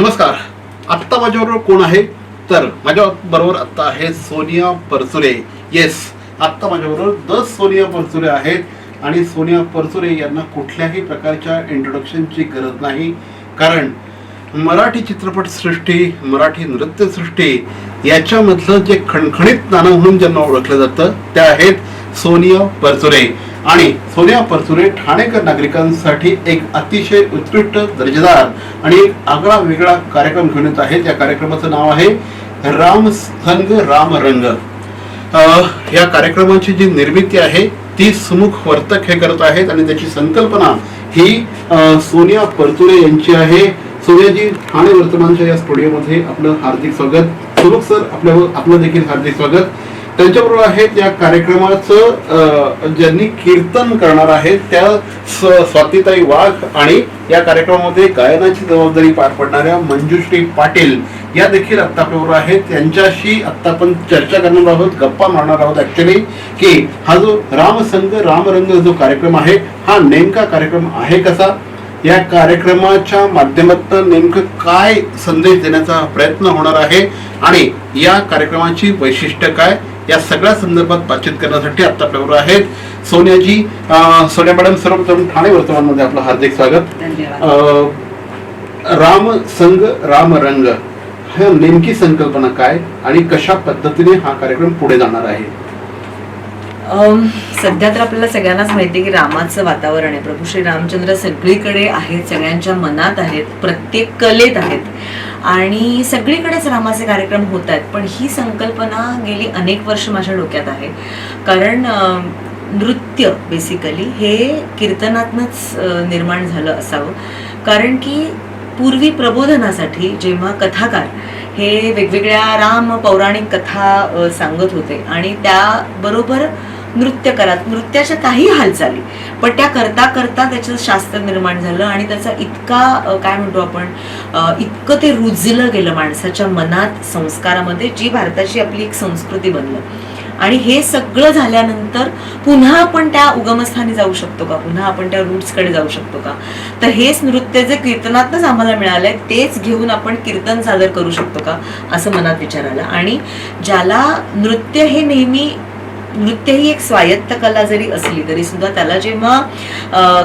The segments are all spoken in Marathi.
नमस्कार. आत्ता माझ्याबरोबर कोण आहे? तर माझ्या बरोबर आत्ता आहे सोनिया परचुरे. येस आत्ता माझ्याबरोबर द सोनिया परचुरे आहेत आणि सोनिया परचुरे यांना कुठल्याही प्रकारच्या इंट्रोडक्शनची गरज नाही. कारण मराठी चित्रपटसृष्टी मराठी नृत्यसृष्टी याच्यामधलं जे खणखणीत नाणं म्हणून ज्यांना ओळखलं जातं त्या आहेत सोनिया परचुरे. आणि सोनिया परचुरे ठाणेकर नागरिकांसाठी एक अतिशय उत्कृष्ट दर्जेदार आणि एक आगळा वेगळा कार्यक्रम घेऊन येत आहे त्या कार्यक्रमाचं नाव आहे राम संग राम रंग. या कार्यक्रमाची जी निर्मिती आहे ती सुमुख वर्तक हे करत आहेत आणि त्याची संकल्पना ही सोनिया परचुरे यांची आहे. सोनियाजी ठाणे वर्तमानच्या या स्टुडिओमध्ये आपलं हार्दिक स्वागत. सुमुख सर आपल्या आपलं देखील हार्दिक स्वागत. त्यांच्याबरोबर आहेत या कार्यक्रमाचं ज्यांनी कीर्तन करणार आहेत त्या स- स्वातीताई वाघ आणि या कार्यक्रमामध्ये गायनाची जबाबदारी पार पडणाऱ्या मंजुश्री पाटील या देखील आत्ता आपल्याबरोबर आहेत. त्यांच्याशी आत्ता आपण चर्चा करणार आहोत गप्पा मारणार आहोत ऍक्च्युली की हा जो रामसंग रामरंग जो कार्यक्रम आहे हा नेमका कार्यक्रम आहे कसा? या कार्यक्रमाच्या माध्यमातून नेमकं काय संदेश देण्याचा प्रयत्न होणार आहे? आणि या कार्यक्रमाची वैशिष्ट्य काय? या सगळ्या संदर्भात बातचीत करण्यासाठी आता आपल्याबरोबर आहेत. सोनियाजी सोनिया मॅडम सर्वप्रथम ठाणे वर्तमानमध्ये आपलं हार्दिक स्वागत. राम संग राम रंग हा नेमकी संकल्पना काय आणि कशा पद्धतीने हा कार्यक्रम पुढे जाणार आहे? सध्या तर आपल्याला सगळ्यांनाच माहिती आहे की रामाचं वातावरण आहे. प्रभू श्री रामचंद्र सगळीकडे आहेत सगळ्यांच्या मनात आहेत प्रत्येक कलेत आहेत. आणि सगळीकडेच रामाचे कार्यक्रम होत आहेत. पण ही संकल्पना गेली अनेक वर्ष माझ्या डोक्यात आहे. कारण नृत्य बेसिकली हे कीर्तनातनंच निर्माण झालं असावं. कारण की पूर्वी प्रबोधनासाठी जेव्हा कथाकार हे वेगवेगळ्या राम पौराणिक कथा सांगत होते. आणि त्याबरोबर नृत्य करत. नृत्याच्या काही हालचाली. पण त्या करता करता त्याचं शास्त्र निर्माण झालं आणि त्याचा इतका काय म्हणतो आपण इतकं ते रुजलं गेलं माणसाच्या मनात संस्कारामध्ये जी भारताची आपली एक संस्कृती बनलं. आणि हे सगळं झाल्यानंतर पुन्हा आपण त्या उगमस्थानी जाऊ शकतो का? पुन्हा आपण त्या रूट्सकडे जाऊ शकतो का? तर हेच नृत्य जे कीर्तनातच आम्हाला मिळालंय तेच घेऊन आपण कीर्तन सादर करू शकतो का? असं मनात विचार आला. आणि ज्याला नृत्य हे नेहमी नृत्य ही एक स्वायत्त कला जरी असली तरी सुद्धा त्याला जेव्हा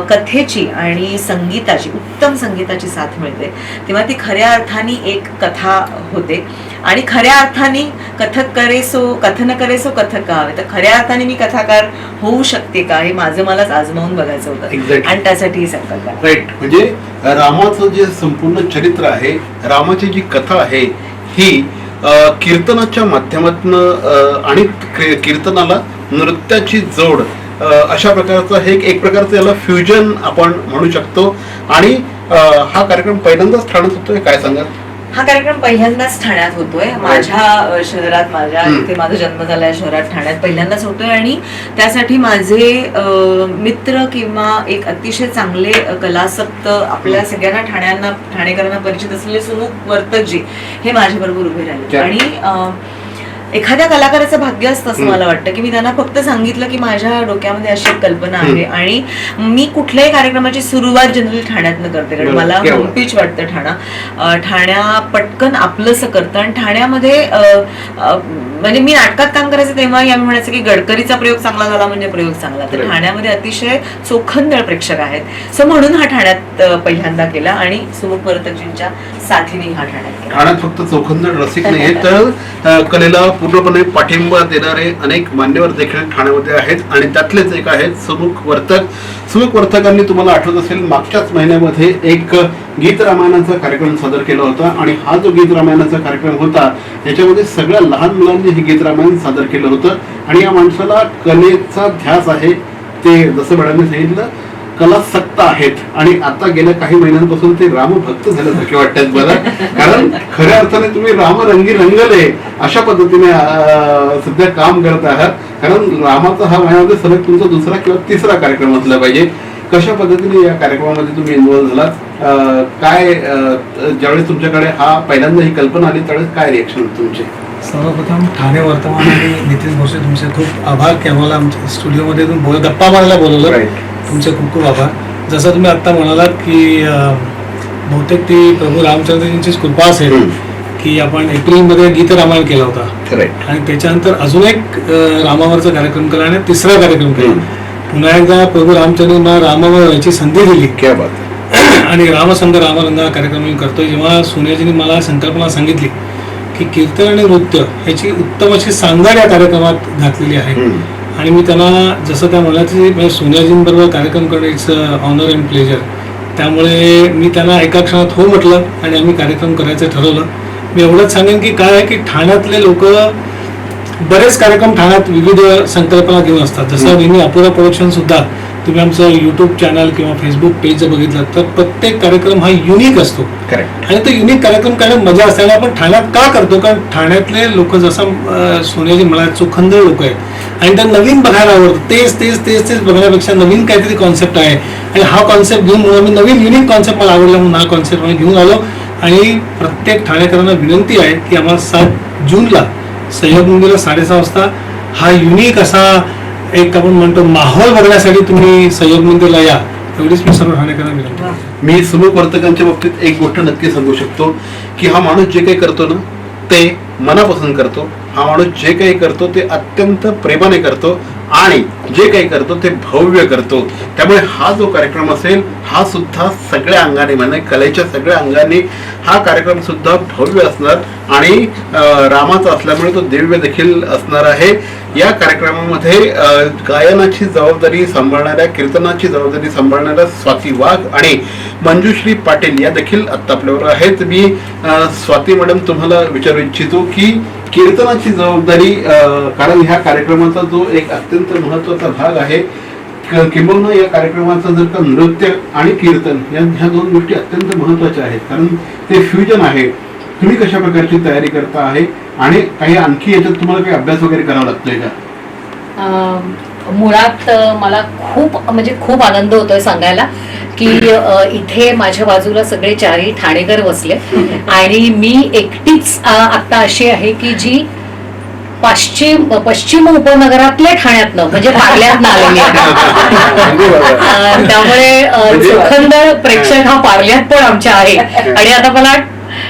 कथेची आणि संगीताची उत्तम संगीताची साथ मिळते तेव्हा ती खऱ्या अर्थाने एक कथा होते. आणि खऱ्या अर्थाने कथक करे सो कथन करे सो कथक हवे तर खऱ्या अर्थाने मी कथाकार होऊ शकते का हे माझं मलाच आजमावून बघायचं होतं. आणि त्यासाठी ही संकल्पना राईट म्हणजे रामाचं जे संपूर्ण चरित्र आहे रामाची जी कथा आहे ही कीर्तनाच्या माध्यमातून आणि कीर्तनाला नृत्याची जोड अशा प्रकारचं हे एक- प्रकारचं याला फ्युजन आपण म्हणू शकतो. आणि हा कार्यक्रम पहिल्यांदाच ठाण्यात होतोय काय सांगाल? हा कार्यक्रम पहिल्यांदाच ठाण्यात होतोय माझ्या शहरात माझ्या. इथे माझा जन्म झाला शहरात ठाण्यात पहिल्यांदाच होतोय आणि त्यासाठी माझे मित्र किंवा एक अतिशय चांगले कलासक्त आपल्या सगळ्यांना ठाण्यांना ठाणेकरांना परिचित असलेले सुमुख वर्तकजी हे माझ्याबरोबर उभे राहिले? आणि एखाद्या कलाकाराचं भाग्य असतं असं. मला वाटतं की मी त्यांना फक्त सांगितलं की माझ्या डोक्यामध्ये अशी एक कल्पना. आहे आणि मी कुठल्याही कार्यक्रमाची सुरुवात जनरली ठाण्यातनं करते कारण मला क्या होम बात. पिच वाटतं ठाणा ठाण्या पटकन आपलंसं करतं आणि ठाण्यामध्ये म्हणजे मी नाटकात काम करायचं तेव्हा आम्ही म्हणायचं की गडकरीचा प्रयोग चांगला झाला म्हणजे प्रयोग चांगला तर. ठाण्यामध्ये अतिशय चोखंदळ प्रेक्षक आहेत सो म्हणून हा ठाण्यात पहिल्यांदा केला आणि सुमुख वर्तकजींच्या साथीने हा ठाण्यात ठाण्यात फक्त चौखंदळ रसिक नाही तर कलेला पूर्णपणे पाठिंबा देणारे अनेक मान्यवर देखील ठाण्यामध्ये आहेत आणि त्यातलेच एक आहेत सुमुख वर्तक. सुमुख वर्तकांनी तुम्हाला आठवत असेल मागच्याच महिन्यामध्ये एक गीत रामायणाचा कार्यक्रम सादर केला होता आणि हा जो गीत रामायणाचा कार्यक्रम होता याच्यामध्ये सगळ्या लहान मुलांनी हे गीत रामायण सादर केलं होतं. आणि या माणसाला कलेचा ध्यास आहे ते जसं मॅडमने सांगितलं कलासक्त आहेत. आणि आता गेल्या काही महिन्यांपासून ते रामभक्त झाल्यासारखे वाटतात मला कारण खऱ्या अर्थाने तुम्ही रामरंगी रंगले अशा पद्धतीने सध्या काम करत आहात. कारण रामाचा हा महिन्यामध्ये सलग तुमचा दुसरा किंवा तिसरा कार्यक्रम असला पाहिजे. कशा पद्धतीने या कार्यक्रमामध्ये तुम्ही इन्व्हॉल्व्ह झालात? अं, काय ज्यावेळेस तुमच्याकडे हा पहिल्यांदा ही कल्पना आली त्यावेळेस काय रिएक्शन तुमचे? सर्वप्रथम ठाणे वर्तमान आणि नितीन भोसे तुमचे खूप आभार. की आम्हाला आमच्या स्टुडिओमध्ये गप्पा मारायला बोलवलं. तुमचे खूप खूप आभार. जसं तुम्ही आत्ता म्हणालात की बहुतेक ती प्रभू रामचंद्रजींचीच कृपा असेल. की आपण एप्रिलमध्ये गीत रामायण केला होता. आणि त्याच्यानंतर अजून एक रामावरचा कार्यक्रम केला आणि तिसरा कार्यक्रम केला. पुन्हा एकदा प्रभू रामचंद्र मला रामावर याची संधी दिली. क्या बात आणि रामसंग रामरंग कार्यक्रम मी करतोय. जेव्हा सोनियाजींनी मला संकल्पना सांगितली की कीर्तन आणि नृत्य ह्याची उत्तम अशी सांगड या कार्यक्रमात घातलेली आहे. आणि मी त्यांना जसं त्या मुलाची म्हणजे सोनियाजींबरोबर कार्यक्रम करणं इट्स ऑनर अँड प्लेजर त्यामुळे मी त्यांना एका क्षणात हो म्हटलं आणि आम्ही कार्यक्रम करायचं ठरवलं. मी एवढंच सांगेन की काय आहे की ठाण्यातले लोक बरेच कार्यक्रम ठाण्यात विविध संकल्पना घेऊन असतात. जसं हम्म. मी अपुरा प्रोडक्शन सुद्धा तुम्ही आमचं युट्यूब चॅनल किंवा फेसबुक पेज जर बघितलं तर प्रत्येक कार्यक्रम हा युनिक असतो. करेक्ट आणि तो युनिक कार्यक्रम करण्यात मजा आणि आपण ठाण्यात का करतो? कारण ठाण्यातले लोक जसं अं, सोनियाजी म्हणाले चोखंद लोक आहेत. आणि त्या नवीन बघायला आवडतं तेच तेच तेच तेच बघण्यापेक्षा नवीन काहीतरी कॉन्सेप्ट आहे. आणि हा कॉन्सेप्ट घेऊन म्हणून मी नवीन युनिक कॉन्सेप्ट मला आवडला म्हणून हा कॉन्सेप्ट आम्ही घेऊन आलो. आणि प्रत्येक ठाणेकरांना विनंती आहे की आम्हाला सात जूनला सहयोग मंदिरला साडेसहा वाजता हा युनिक असा एक आपण म्हणतो माहोल बघण्यासाठी तुम्ही सहयोग मंदिरला या. एवढीच मी सर्व ठाणेकरांना विनंती मी सुमुख वर्तकांच्या बाबतीत एक गोष्ट नक्की सांगू शकतो की हा माणूस जे काही करतो ना ते मनापासून करतो. हा माणूस जे काही करतो ते अत्यंत प्रेमाने करतो. आणि जे काही करतो ते भव्य करतो. त्यामुळे हा जो कार्यक्रम असेल हा सुद्धा सगळ्या अंगाने म्हणजे कलेच्या सगळ्या अंगाने हा कार्यक्रम सुद्धा भव्य असणार आणि रामाचा असल्यामुळे तो दिव्य देखील असणार आहे. या कार्यक्रमामध्ये गायनाची जबाबदारी सांभाळणाऱ्या कीर्तनाची जबाबदारी सांभाळणाऱ्या स्वाती वाघ आणि मंजुश्री पाटील या देखील आता आपल्यावर आहेत. मी स्वाती मॅडम तुम्हाला विचारू इच्छितो की कीर्तनाची जबाबदारी कारण ह्या कार्यक्रमाचा जो एक अत्यंत महत्त्वाचा भाग आहे किंबहुना या कार्यक्रमाचं जर का नृत्य आणि कीर्तन या ह्या दोन गोष्टी अत्यंत महत्त्वाच्या आहेत. कारण ते फ्युजन आहे. तुम्ही कशा प्रकारची तयारी करता आहे? आणि काही आणखी याच्यात तुम्हाला काही अभ्यास वगैरे करावा लागतोय का? मुळात मला खूप म्हणजे खूप आनंद होतोय सांगायला. की इथे माझ्या बाजूला सगळे चारही ठाणेकर बसले आणि मी एकटीच आता अशी आहे की जी पश्चिम पश्चिम उपनगरातल्या ठाण्यातनं म्हणजे पार्ल्यातनं आलेली आहे. त्यामुळे अं, म्हणजे- प्रेक्षक हा पार्ल्यात पण आमच्या आहे. आणि आता मला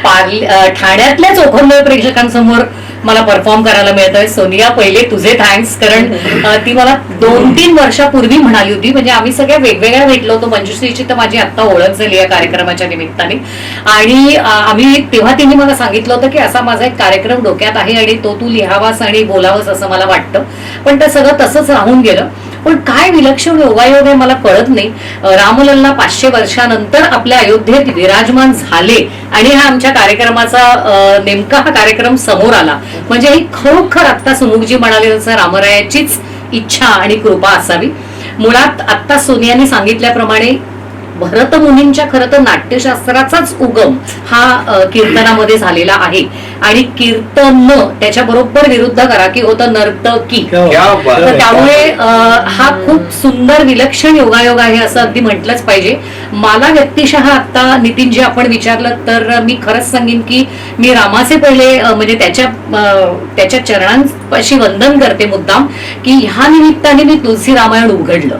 पार्ल ठाण्यातल्या चोखंदळ प्रेक्षकांसमोर मला परफॉर्म करायला मिळतोय. सोनिया पहिले तुझे थँक्स कारण ती मला दोन तीन वर्षापूर्वी म्हणाली होती. म्हणजे आम्ही सगळ्या वेगवेगळ्या भेटलो होतो. मंजुश्रीची तर माझी आता ओळख झाली या कार्यक्रमाच्या निमित्ताने. आणि आम्ही तेव्हा तिने मला सांगितलं होतं की असा माझा एक कार्यक्रम डोक्यात आहे आणि तो तू लिहावास आणि बोलावंस असं मला वाटतं. पण ते सगळं तसंच राहून गेलं. पण काय विलक्षण योगायोग आहे मला कळत नाही. रामलल्ला पाचशे वर्षानंतर आपल्या अयोध्येत विराजमान झाले आणि हा आमच्या कार्यक्रमाचा नेमका हा कार्यक्रम समोर आला. म्हणजे ही खरोखर आत्ता सुमुखजी म्हणाले तसं रामरायाचीच इच्छा आणि कृपा असावी. मुळात आता सोनियाने सांगितल्याप्रमाणे भरत मुनींच्या खरं तर नाट्यशास्त्राचाच उगम हा कीर्तनामध्ये झालेला आहे. आणि कीर्तन त्याच्या बरोबर विरुद्ध करा की होतं नर्तकी. बात तर. त्यामुळे हा खूप सुंदर विलक्षण योगायोग आहे असं अगदी म्हटलंच पाहिजे. मला व्यक्तिशः आता नितीन जे आपण विचारलं तर मी खरंच सांगेन की मी रामाचे पहिले म्हणजे त्याच्या त्याच्या चरणांपाशी वंदन करते मुद्दाम की ह्या निमित्ताने मी तुलसी रामायण उघडलं.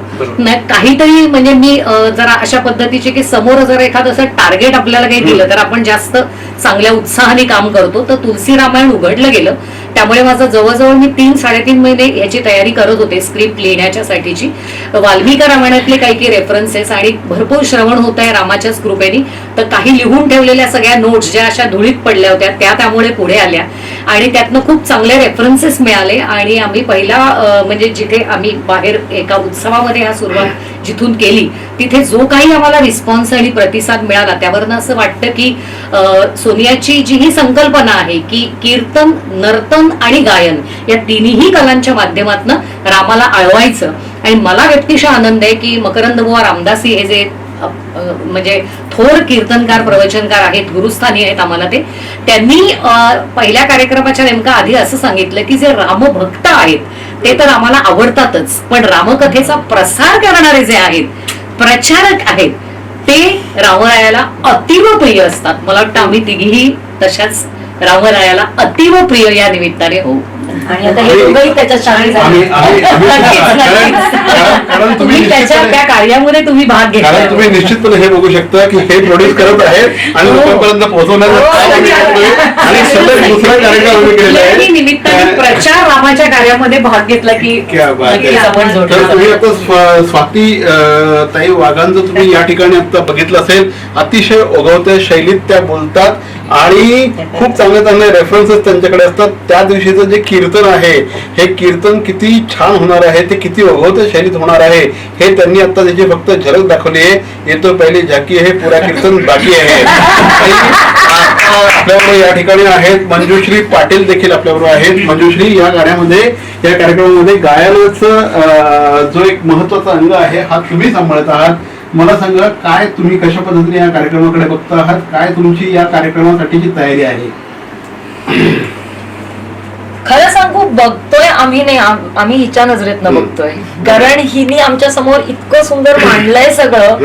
काहीतरी म्हणजे मी जरा अशा पद्धतीचे की समोर जर एखादं असं टार्गेट आपल्याला काही दिलं तर आपण जास्त चांगल्या उत्साहाने काम करतो तर तुलसी रामायण उघडलं गेलं. त्यामुळे माझं जवळजवळ मी तीन साडेतीन महिने याची तयारी करत होते स्क्रिप्ट लिहिण्याच्या साठीची. वाल्मिका रामायणातले काही काही रेफरन्सेस आणि भरपूर श्रवण होत आहे रामाच्याच कृपेने. तर काही लिहून ठेवलेल्या सगळ्या नोट्स ज्या अशा धुळीत पडल्या होत्या त्या त्यामुळे पुढे आल्या. आणि त्यातनं खूप चांगले रेफरन्सेस मिळाले. आणि आम्ही पहिला म्हणजे जिथे आम्ही बाहेर एका उत्सवामध्ये हा सुरुवात जिथून केली तिथे जो काही आम्हाला रिस्पॉन्स आणि प्रतिसाद मिळाला त्यावरनं असं वाटतं की सोनियाची जी ही संकल्पना आहे की कीर्तन नर्तन आणि गायन या तिन्ही कलांच्या माध्यमातून रामाला आळवायचं. आणि मला व्यक्तिशः आनंद आहे की मकरंद बुवा रामदासी हे जे म्हणजे थोर कीर्तनकार प्रवचनकार आहेत गुरुस्थानी आहेत आम्हाला ते त्यांनी पहिल्या कार्यक्रमाच्या नेमका आधी असं सांगितलं की जे रामभक्त आहेत ते तर आम्हाला आवडतातच. पण रामकथेचा प्रसार करणारे जे आहेत प्रचारक आहेत ते रामरायाला अतीव प्रिय असतात. मला वाटतं आम्ही तिघीही तशाच रामरायाला अतीव प्रिय या निमित्ताने हो आणि आता हे दोघंही त्याच्यात सामील आम्ही झाले आम्ही आम्ही- नक्कीच, कारण- नक्कीच. कारण- कारण तुम्ही तुम्ही त्याच्या निश्चितपणे- त्या कार्यामध्ये तुम्ही भाग कारण तुम्ही घेतला निश्चितपणे हे बघू शकता की हे प्रोड्यूस करत आहेत आणि हो. लोकांपर्यंत पोहोचवण्याचं हो, काम आम्ही नक्की. करतोय. आणि सलग दुसरा कार्यक्रम आम्ही केलेला कुठल्याही आहे निमित्ताने प्रचार रामाच्या कार्यामध्ये भाग घेतला की क्या बात आहे. नक्कीच आपण तर तुम्ही आता स्व- स्वाती अं, ताई वाघांचं तुम्ही या ठिकाणी आता बघितलं असेल अतिशय ओघवत्या शैलीत त्या बोलतात आणि खूप चांगले चांगले रेफरन्सेस त्यांच्याकडे असतात. त्या दिवशीचं जे कीर्तन आहे हे कीर्तन किती छान होणार आहे ते किती ओघवत्या शैलीत होणार आहे हे त्यांनी आता त्याची फक्त झलक दाखवली आहे. येतो पहिली झाकी आहे पुरा कीर्तन बाकी आहे. आपल्याबरोबर या ठिकाणी आहेत मंजुश्री पाटील देखील आपल्याबरोबर आहेत. मंजुश्री या गाण्यामध्ये या कार्यक्रमामध्ये गायनाचं जो एक महत्त्वाचा अंग आहे हा तुम्ही सांभाळत आहात. मला सांगा काय तुम्ही कशा पद्धतीने या कार्यक्रमाकडे बघता आहात? काय तुमची या कार्यक्रमासाठीची तयारी आहे? सांगू बघतोय आम्ही नाही आम- आम्ही हिच्या नजरेतनं. बघतोय. कारण हिने आमच्यासमोर इतकं सुंदर मांडलंय सगळं.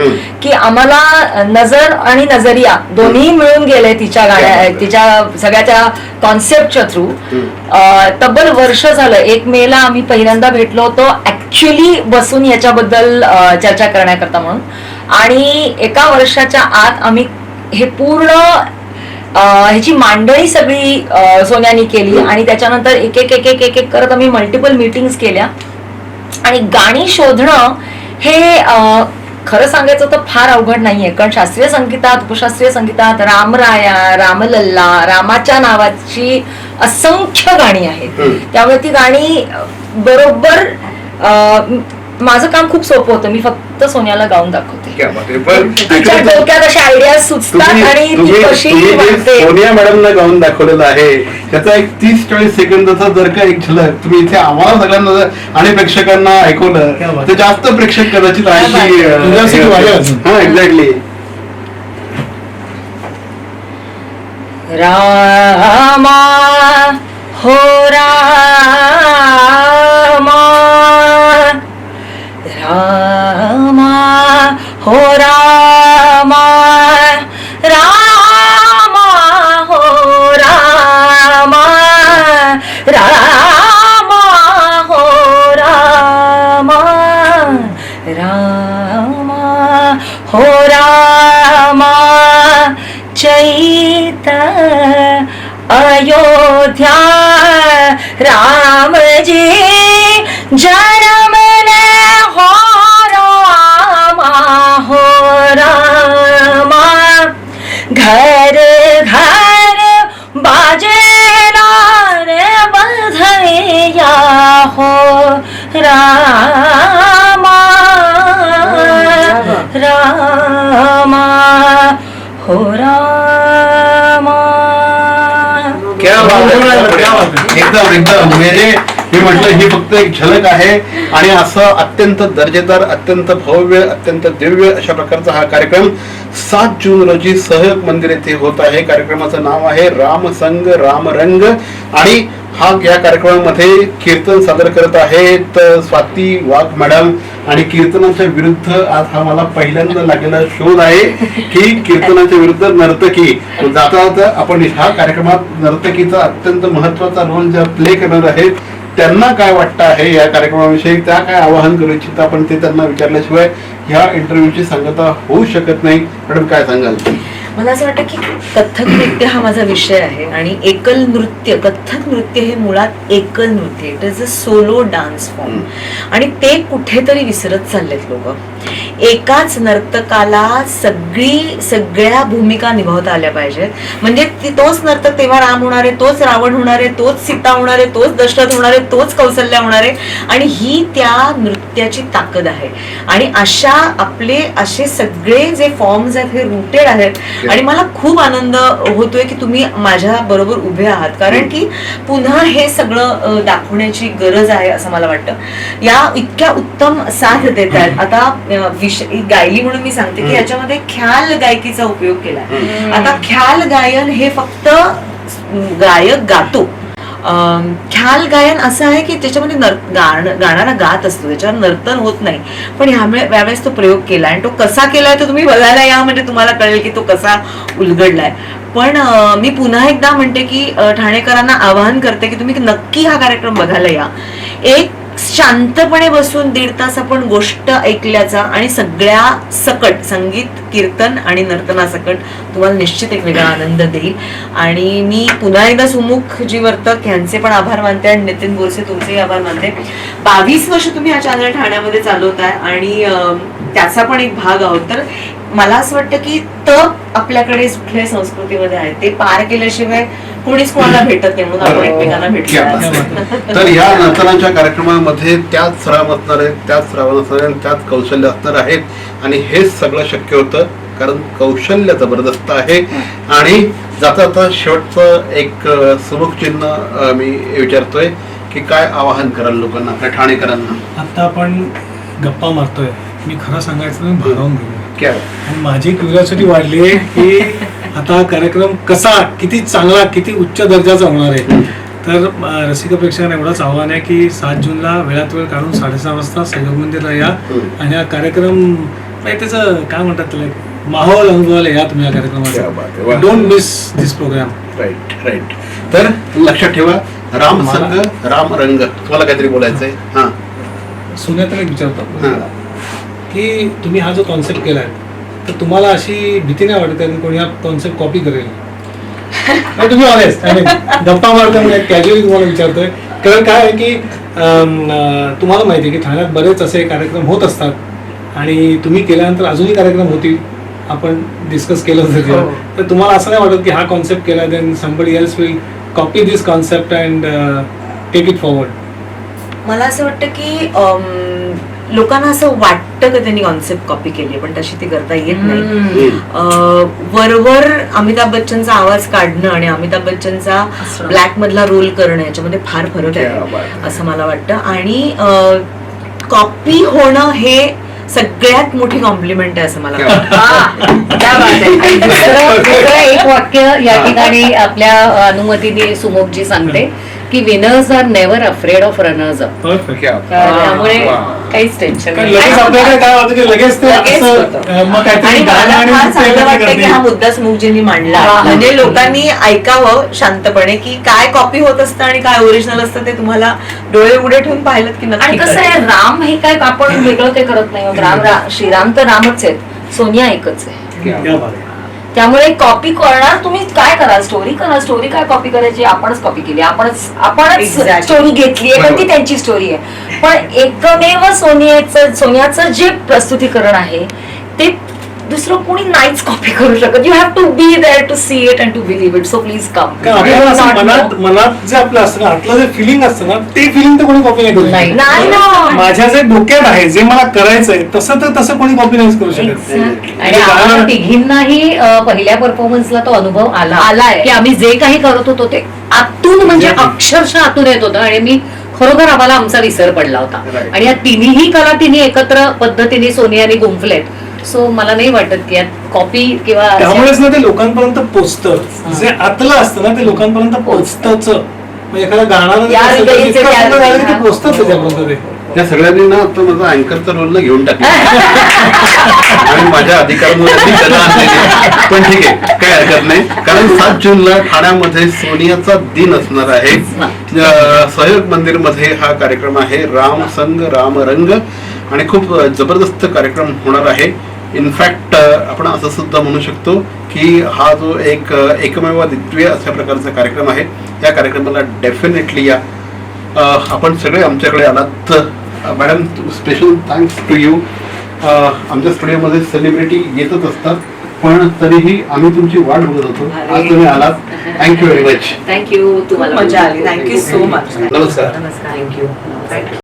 की आम्हाला नजर आणि नजरिया दोन्ही मिळून गेले तिच्या गाण्या तिच्या सगळ्या त्या कॉन्सेप्टच्या थ्रू तब्बल वर्ष झालं. एक मेला आम्ही पहिल्यांदा भेटलो होतो ऍक्च्युली बसून याच्याबद्दल चर्चा करण्याकरता म्हणून. आणि एका वर्षाच्या आत आम्ही हे पूर्ण ह्याची मांडणी सगळी सोन्यानी केली आणि त्याच्यानंतर एक एक एक एक एक एक करत आम्ही मल्टिपल मीटिंग्स केल्या आणि गाणी शोधणं हे अं, खरं सांगायचं तर फार अवघड नाहीये कारण शास्त्रीय संगीतात उपशास्त्रीय संगीतात रामराया रामलल्ला रामाच्या नावाची असंख्य गाणी आहेत. त्यामुळे ती गाणी बरोबर अं, माझं काम खूप सोपं होतं. मी फक्त सोन्याला गाऊन दाखवते. क्या बात आहे. पण तिच्या डोक्यात अशा आयडिया सुचतात तुम्ही आणि ती तुम्ही- कशी तुम्ही जे वाटते? सोनिया मॅडमला गाऊन दाखवलेलं आहे त्याचा एक तीस चाळीस सेकंदाचा जर का एक झलक तुम्ही इथे आम्हाला सगळ्यांना जर- आणि प्रेक्षकांना क्या ऐकवलं बात तर जास्त प्रेक्षक कदाचित ऐंशी अं, तुझ्यासाठी वाढेल अजून. हा एक्झॅक्टली रामा हो रामा रामा हो रामा रामा हो रामा रामा हो रामा रामा हो रामा चैत अयोध्या रा एकदम एकदम म्हणजे मी म्हटलं ही फक्त एक झलक आहे. आणि असं अत्यंत दर्जेदार अत्यंत भव्य अत्यंत दिव्य अशा प्रकारचा हा कार्यक्रम सात जून रोजी सहयोग मंदिर येथे होत आहे. कार्यक्रमाचं नाव आहे राम संग राम रंग. आणि हा या कार्यक्रमामध्ये कीर्तन सादर करत आहेत स्वाती वाघ मॅडम आणि कीर्तनाच्या विरुद्ध आज हा मला पहिल्यांदा लागलेला शोध आहे की कीर्तनाच्या विरुद्ध नर्तकी. जाता जाता आपण ह्या कार्यक्रमात नर्तकीचा अत्यंत महत्त्वाचा रोल ज्या प्ले करणार आहेत त्यांना काय वाटतं आहे या कार्यक्रमाविषयी? त्या काय आवाहन करू इच्छिता आपण ते त्यांना विचारल्याशिवाय ह्या इंटरव्ह्यूची सांगता होऊ शकत नाही. मॅडम काय सांगाल? मला असं वाटतं की कथ्थक नृत्य हा माझा विषय आहे आणि एकल नृत्य कथ्थक नृत्य हे मुळात एकल नृत्य. It is a solo dance form आणि ते कुठेतरी विसरत चाललेत लोक. एकाच नर्तकाला सगळी सगळ्या भूमिका निभावता आल्या पाहिजेत. म्हणजे ती- तोच नर्तक तेव्हा राम होणार आहे तोच रावण होणार आहे तोच सीता होणार आहे तोच दशरथ होणार आहे तोच कौशल्या होणार आहे. आणि ही त्या नृत्याची ताकद आहे. आणि अशा आपले असे सगळे जे फॉर्म्स आहेत हे रुटेड आहेत. आणि मला खूप आनंद होतोय की तुम्ही माझ्या बरोबर उभे आहात. कारण की पुन्हा हे सगळं दाखवण्याची गरज आहे असं मला वाटतं. या इतक्या उत्तम साथ देत आहेत. आता अ, विष गायली म्हणून मी सांगते की याच्यामध्ये ख्याल गायकीचा उपयोग केला आता ख्याल गायन हे फक्त गायक गातो. ख्याल गायन असं आहे की त्याच्यामध्ये नर गाणारा गात असतो त्याच्यावर नर्तन होत नाही. पण ह्यामुळे यावेळेस तो प्रयोग केला आणि तो कसा केलाय तो तुम्ही बघायला या म्हणजे तुम्हाला कळेल की तो कसा उलगडलाय. पण मी पुन्हा एकदा म्हणते की ठाणेकरांना आवाहन करते की तुम्ही नक्की हा कार्यक्रम बघायला या. एक शांतपणे बसून दीड तास आपण गोष्ट ऐकल्याचा आणि सगळ्या सकट संगीत कीर्तन आणि नर्तनासकट तुम्हाला निश्चित एक वेगळा आनंद देईल. आणि मी पुन्हा एकदा सुमुख जी वर्तक यांचे पण आभार मानते आणि नितीन बोरसे तुमचेही आभार मानते. बावीस वर्ष तुम्ही हा चॅनल ठाण्यामध्ये चालवताय आणि त्याचा पण एक भाग आहोत. तर मला असं वाटतं की तप आपल्याकडे कुठल्या संस्कृतीमध्ये आहे? ते पार केल्याशिवाय कोणीच कोणाला भेटत नाही म्हणून आपण एकमेकांना क्या भेटतो. तर या नर्तनाच्या कार्यक्रमामध्ये त्याच सराव असणार आहेत त्याच सराव असणार आहेत त्याच कौशल्य असणार आहेत आणि हेच सगळं शक्य होतं कारण कौशल्य जबरदस्त आहे. आणि जाता जाता शेवटचं एक सुमुख चिन्ह मी विचारतोय की काय आवाहन कराल लोकांना आपल्या ठाणेकरांना आता आपण गप्पा मारतोय. मी खरं सांगायचं भारावून गेलो क्या? आणि माझी क्युरिओसिटी वाढली आहे की आता कार्यक्रम कसा किती चांगला किती उच्च दर्जाचा होणार आहे? तर रसिक प्रेक्षकांना एवढंच आव्हान आहे की सात जूनला वेळात वेळ काढून साडेसहा वाजता सहयोग मंदिरला या. आणि हा कार्यक्रम त्याचं काय म्हणतात त्याला माहोल अनुभवायला या तुम्ही या आहे, कार्यक्रमाचा. Don't miss this program right right तर लक्षात ठेवा राम संघ राम रंग. तुम्हाला काहीतरी बोलायचंय? हा. सुनेत्र विचारतो. की तुम्ही हा जो कॉन्सेप्ट केलाय तर तुम्हाला अशी भीती नाही वाटत आहे की कोणी हा कॉन्सेप्ट कॉपी करेल? नाही, तुम्ही ऑनेस्ट आय मीन गप्पा मारतो कॅज्युअली तुम्हाला विचारतोय. कारण काय आहे की तुम्हाला माहिती आहे की ठाण्यात बरेच असे कार्यक्रम होत असतात. आणि तुम्ही केल्यानंतर अजूनही कार्यक्रम होतील. आपण डिस्कस केलं होतं. हो. तर तुम्हाला असं नाही वाटत की हा कॉन्सेप्ट केला then somebody else will copy this concept and take it forward मला असं वाटतं की लोकांना असं वाटतं की त्यांनी कॉन्सेप्ट कॉपी केली पण तशी ती करता येत नाही. वरवर अमिताभ बच्चनचा आवाज काढणं आणि अमिताभ बच्चनचा. ब्लॅक मधला रोल करणं याच्यामध्ये फार फरक आहे. असं मला वाटतं. आणि कॉपी होणं हे सगळ्यात मोठी कॉम्प्लिमेंट आहे असं मला क्या वाटतं. हा, एक वाक्य या ठिकाणी आपल्या अनुमतीने सुमोगजी सांगते. की winners are never afraid of runners up त्यामुळे. काहीच टेन्शन नाही. हा मुद्दा स्मुखजींनी मांडला हा. म्हणजे लोकांनी ऐकावं शांतपणे की काय कॉपी होत असतं आणि काय ओरिजिनल असतं ते तुम्हाला डोळे उघडे ठेवून पाहिलं की नक्की कसं. आहे राम हे काय आपण वेगळं काही करत नाही राम श्रीराम तर रामच आहेत सोनिया एकच आहे. त्यामुळे कॉपी करणार तुम्ही काय करा स्टोरी करा स्टोरी काय कॉपी करायची? आपणच कॉपी केली. आपणच आपणच Exactly. स्टोरी घेतली आहे कारण ती बरोबर. त्यांची स्टोरी आहे. पण एकमेव सोनियाचं सोनियाचं जे प्रस्तुतीकरण आहे ते दुसरं कोणी नाहीच कॉपी करू शकत. You have to be there to see it and to believe it so please come मनात मनात जे आपलं असतं ना आतलं जे फिलिंग असतं ना ते फिलिंग तर कोणी कॉपी नाही करू नाही. शकत. नाही. ना माझ्या जे डोक्यात आहे जे मला करायचंय तसं तर तसं कोणी कॉपी नाही करू शकत. आणि आम्हाला तिघींनाही पहिल्या परफॉर्मन्सला तो अनुभव आला. आलाय. की आम्ही जे काही करत होतो ते आतून म्हणजे. अक्षरशः आतून येत होतं. आणि मी खरोखर आम्हाला आमचा विसर पडला होता. आणि या तिन्ही कला तिने एकत्र पद्धतीने सोनियाने गुंफलेत. सो मला नाही वाटत की यात कॉपी किंवा त्यामुळेच ना ते लोकांपर्यंत पोचतं. जे आतलं असतं ना ते लोकांपर्यंत पोचतच. म्हणजे एखादा गाणं त्या सगळ्यांनी ना आता माझा अँकरचा रोल ना घेऊन टाकला. आणि माझ्या आहे. पण ठीक आहे काय हरकत नाही. कारण सात जूनला ठाण्यामध्ये सोनियाचा दिन असणार आहे. सहयोग मंदिरमध्ये हा कार्यक्रम आहे. राम संग राम रंग. आणि खूप जबरदस्त कार्यक्रम होणार आहे. इनफॅक्ट आपण असं सुद्धा म्हणू शकतो की हा जो एक एकमेव द्वितीय अशा प्रकारचा कार्यक्रम आहे. या कार्यक्रमाला डेफिनेटली या. आपण सगळे आमच्याकडे आलात. Madam special thanks to you आमच्या स्टुडिओमध्ये सेलिब्रिटी येतच असतात पण तरीही आम्ही तुमची वाट बघत होतो. आज तुम्ही आलात. थँक्यू व्हेरी मच थँक्यू मजा आली. थँक्यू. सो मच नमस्कार. नमस्कार. Thank you thank you